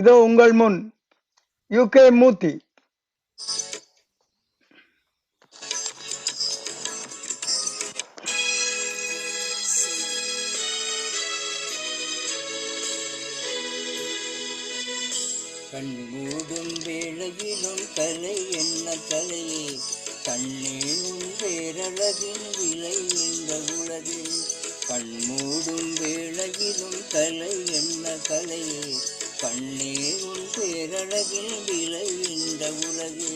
இதோ உங்கள் முன். யுகே மூர்த்தி. கண்மூடும் வேளையிலும் கலை என்ன கலையே கண்ணேனும் பேரழகின் விலை இந்த உலகு கண்மூடும் வேளையிலும் கலை என்ன கலையே கண்ணேனும் பேரழகின் பேரழகில் இந்த உலகில்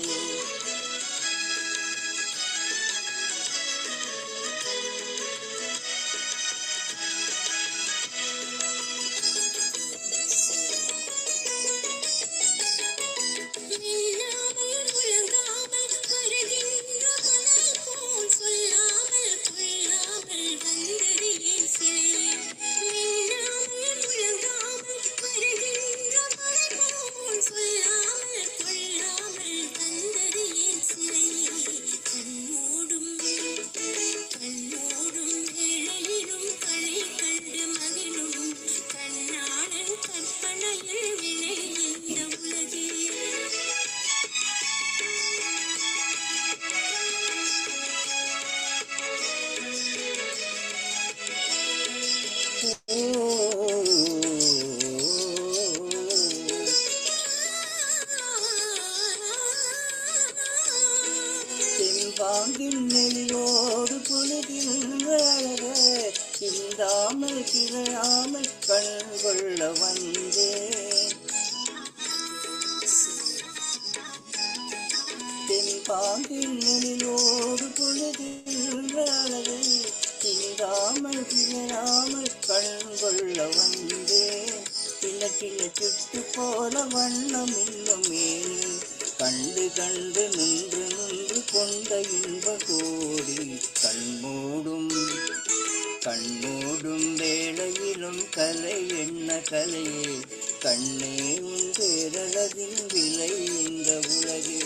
தென்பாங்கின் நெல்லோடு பொழுதில் அழக சிந்தாமல் கிளையாமல் கண் கொள்ள வந்தேன். தென் தென்பாங்கின் நெல்லோடு பொழுதில் அழக சிந்தாமல் கிளையாமல் கண் கொள்ள வந்தேன். சில சுட்டு போல வண்ணம் இன்னும் மேனி கண்டு கண்டு நின்று கொண்ட இன்ப கோடி கண்மூடும் கண்மூடும் வேளையிலும் கலை என்ன கலையே? கண்ணே உன் பேரழகின் விலை இந்த உலகே.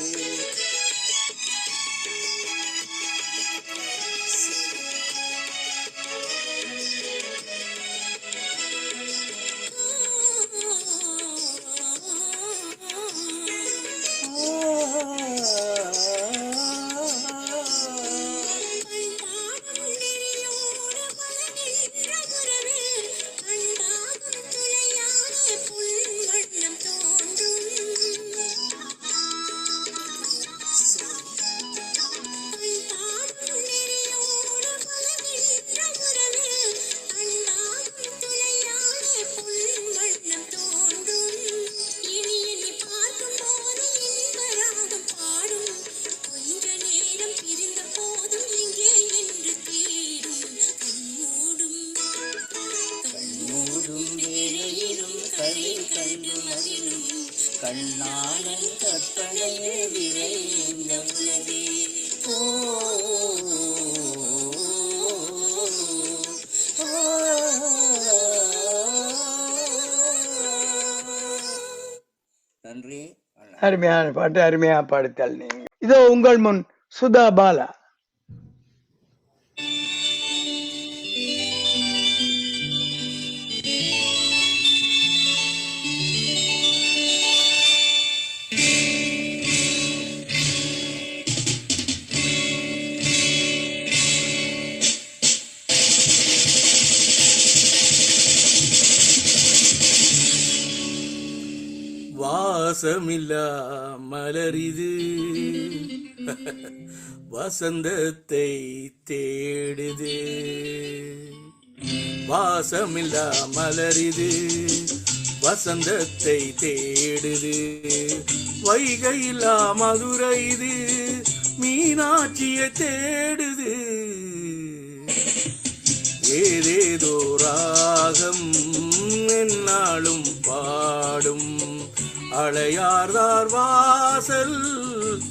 அருமையான பாட்டு அருமையா பாடுத்தாள் நீங்க. இதோ உங்கள் முன் சுதா பாலா. வாசமில்லா மலரிது வசந்தத்தை தேடுது. வாசமில்லா மலரிது வசந்தத்தை தேடுது. வைகையில்லா மதுரை இது மீனாட்சியை தேடுது. ஏதேதோ ராகம் என்னாலும் பாடும். அழையார்தார் வாசல்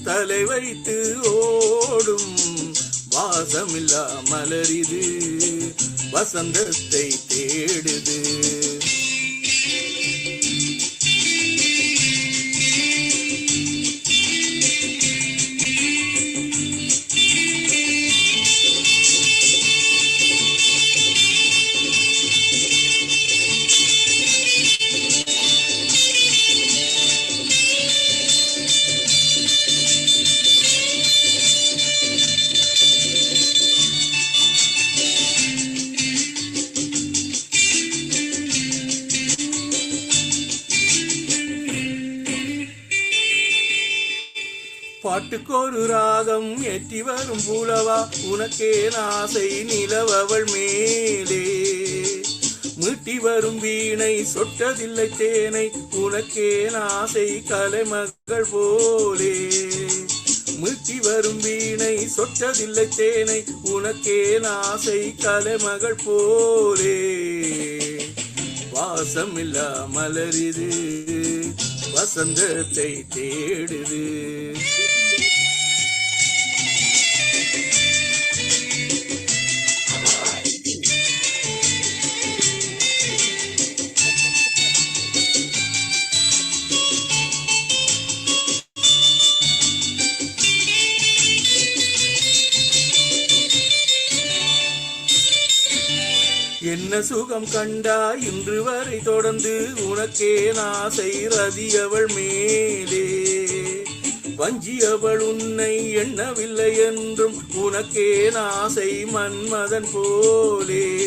தலை வைத்து ஓடும். வாசமில்லா மலரிது வசந்தத்தை தேடுது. பாட்டுக்கொரு ராகம் ஏற்றி வரும் பூலவா உனக்கே நாசை நிலவவள் மேலே. மீட்டி வரும் வீணை சொட்டதில்லை தேனை உனக்கே நாசை கலைமகள் போலே. மீட்டி வரும் வீணை சொட்டதில்லை தேனை உனக்கே நாசை கலைமகள் போலே. வாசமில்லா மலரிது வசந்தத்தை தேடுது. என்ன சுகம் கண்டா இன்று வரை தொடர்ந்து உனக்கே நாசை ரதியவள் மேலே. வஞ்சியவள் உன்னை எண்ணவில்லை என்றும் உனக்கே நாசை மன்மதன் போலே.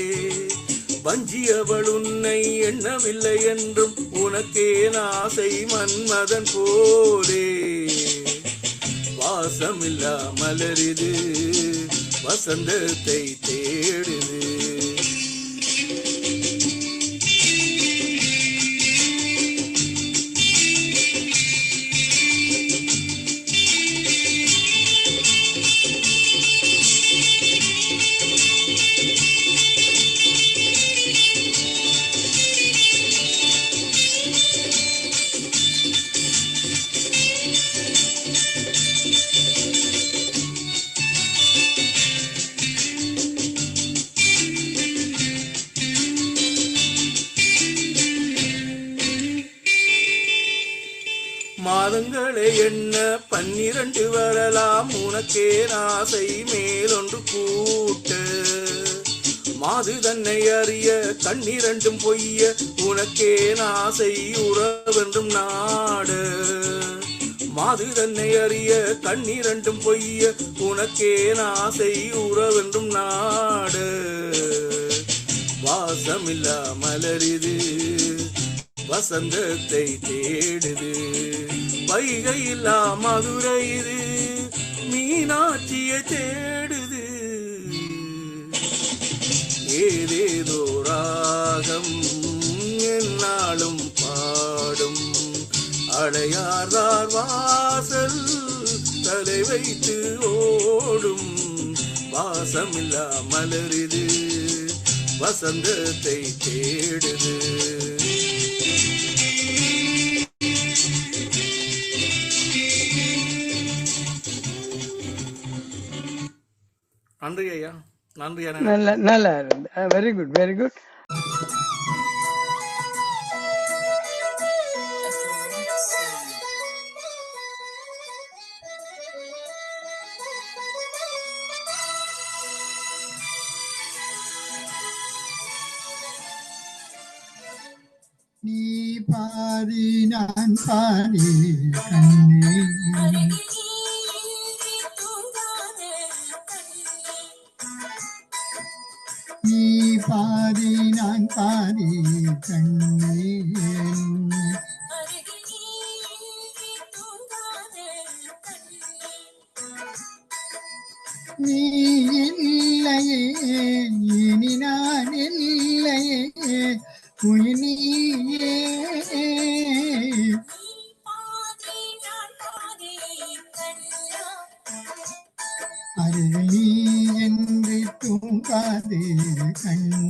வஞ்சியவள் உன்னை எண்ணவில்லை என்றும் உனக்கே நாசை மன்மதன் போலே. வாசமில்லா மலரிது வசந்தத்தை தேடுது. மாதங்களே என்ன? பன்னிரண்டு வரலாம். உனக்கே ஆசை மேலொன்று கூட்டு. மாது தன்னை அறிய கண்ணிரண்டும் பொய்ய உனக்கே ஆசை உறவென்றும் நாடு. மாது தன்னை அறிய கண்ணிரண்டும் பொய்ய உனக்கே ஆசை உறவென்றும் நாடு. வாசமில்லா மலரிது வசந்தத்தை தேடுது. வைகையில்லா மதுரை இது. மீனாட்சிய தேடுது. ஏதேதோ ராகம் என்னாலும் பாடும். அடையார்தார் வாசல் தலை வைத்து ஓடும். வாசமில்லா மலரிது வசந்தத்தை தேடுது. நன்றி ஐயா நன்றி அண்ணா நல்ல நல்லா இருந்து வெரி குட் வெரி குட் நீ பாதி நான் பாதி கண்ணே ஆரி கண்ணே நீ இல்லையே இனி நான் இல்லையே உயினியே அருகில் நீ என்று தூங்காதே கண்ணே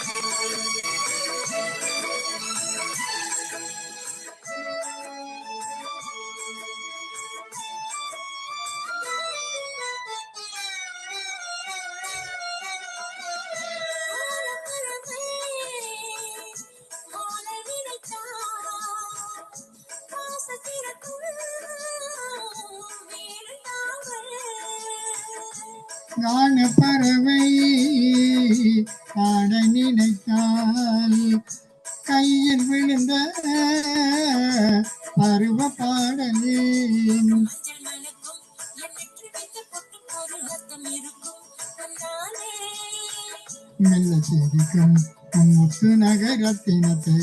காண நினைத்தால் கையில் விழுந்த பருவ பாடலே மெல்ல சிரிக்கும் முத்து நகரத்தினத்தை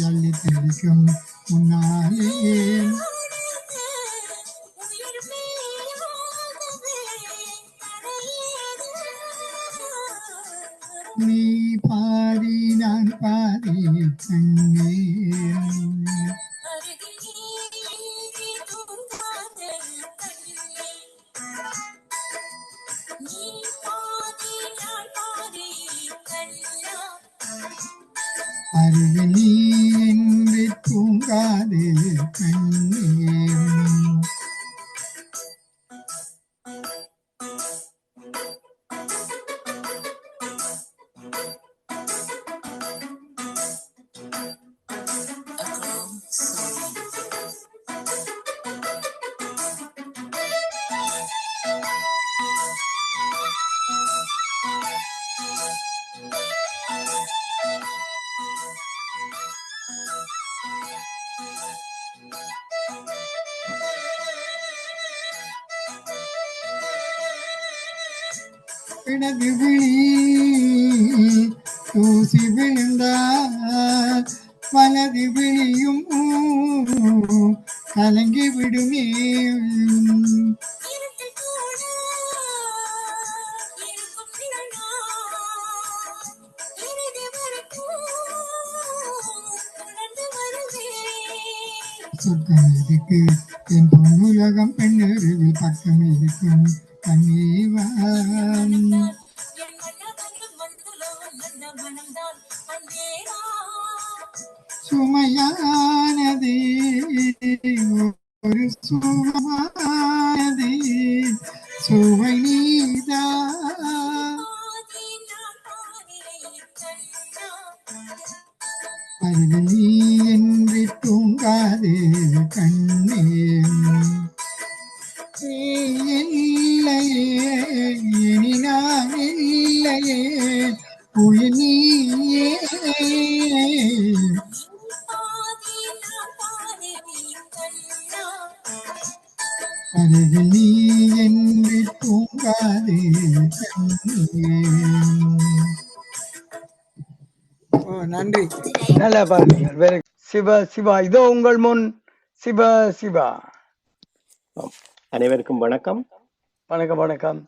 நீ பாதி நான் பாதி கண்ணே வரைக்கும் தொடர்ந்து வருவேன் சொர்க்கம் இருக்கு என் பொன்னுலகம் பெண்ணருவில் பக்கம் இருக்கும் கண்ணீவான் സുമയാനദീ ഒരു സുഖമാ அருகில் நீ என்று தூங்காதே நன்றி. நல்லா பாருங்க வேற சிவ சிவா இதோ உங்கள் முன். சிவ சிவா. அனைவருக்கும் வணக்கம். வணக்கம் வணக்கம்.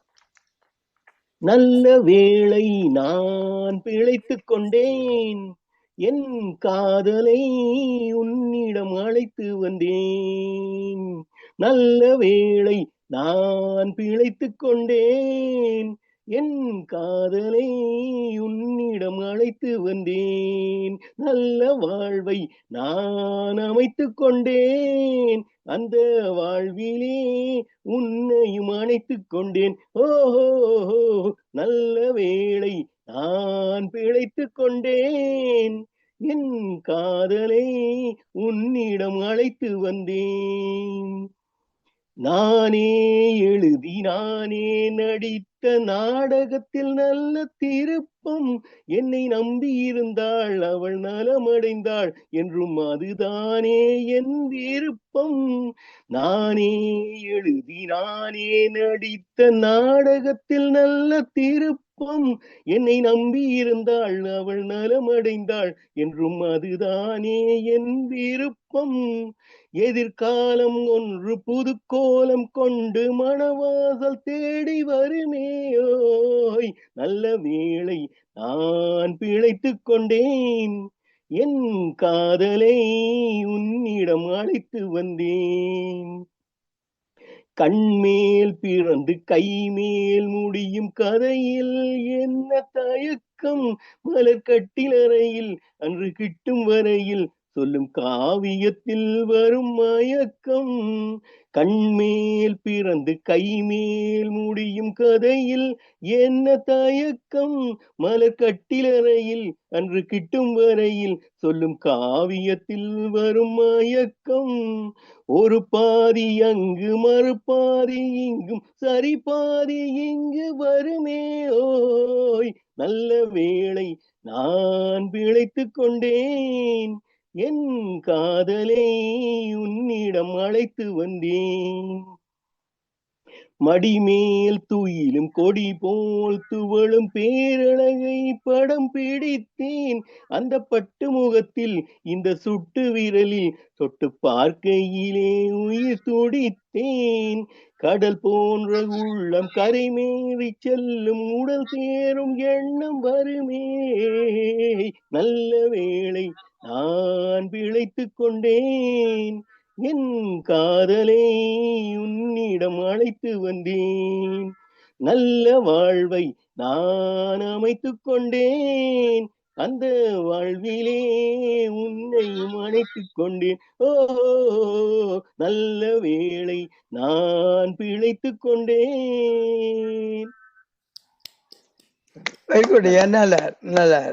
நல்ல வேளை நான் பிழைத்துக் கொண்டேன். என் காதலை நல்ல வேளை நான் பிழைத்துக் கொண்டேன். என் காதலை உன்னிடம் அழைத்து வந்தேன். நல்ல வாழ்வை நான் அமைத்து கொண்டேன். அந்த வாழ்விலே உன்னையும் அணைத்து கொண்டேன். ஓஹோ நல்ல வேளை நான் பிழைத்துக் கொண்டேன். என் காதலை உன்னிடம் அழைத்து வந்தேன். நானே எழுதி நானே நடித்த நாடகத்தில் நல்ல திருப்பம். என்னை நம்பி இருந்தாள் அவள் நலமடைந்தாள் என்றும் அதுதானே என் விருப்பம். நானே எழுதி நானே நடித்த நாடகத்தில் நல்ல திருப்பம். என்னை நம்பியிருந்தாள் அவள் நலமடைந்தாள் என்றும் அதுதானே என் விருப்பம். எதிர்காலம் ஒன்று புது கோலம் கொண்டு மணவாசல் தேடி வருமேயோய் நல்ல வேளை நான் பிழைத்துக் கொண்டேன். என் காதலை உன்னிடம் அழைத்து வந்தேன். கண்மேல் பிறந்து கைமேல் முடியும் கதையில் என்ன தயக்கம்? மலர் கட்டிலறையில் அன்று கிட்டும் வரையில் சொல்லும் காவியத்தில் வரும் மயக்கம். கண்மேல் பிறந்து கைமேல் முடியும் கதையில் என்ன தயக்கம்? மலர் கட்டிலறையில் அன்று கிட்டும் வரையில் சொல்லும் காவியத்தில் வரும் மயக்கம். ஒரு பாதி அங்கு மறுபாதி இங்கும் சரி பாதி இங்கு வருமே. ஓய் நல்ல வேளை நான் பிழைத்துக் கொண்டேன். என் காதலை உன்னிடம் அழைத்து வந்தேன். மடிமேல் துயிலும் கொடி போல் துவளும் பேரழகை படம் பிடித்தேன். அந்த பட்டு முகத்தில் இந்த சுட்டு விரலில் தொட்டு பார்க்கையிலே உயிர் துடித்தேன். கடல் போன்ற உள்ளம் கரைமேறி செல்லும் உடல் சேரும் எண்ணம் வருமே. நல்ல வேளை நான் பிழைத்துக் கொண்டேன். என் காதலை உன்னிடம் அழைத்து வந்தேன். நல்ல வாழ்வை நான் அமைத்துக் கொண்டேன். அந்த வாழ்விலே உன்னையும் அணைத்துக் கொண்டேன். ஓ நல்ல வேளை நான் பிழைத்துக் கொண்டேன். வெரி குட் நல்லா நல்லா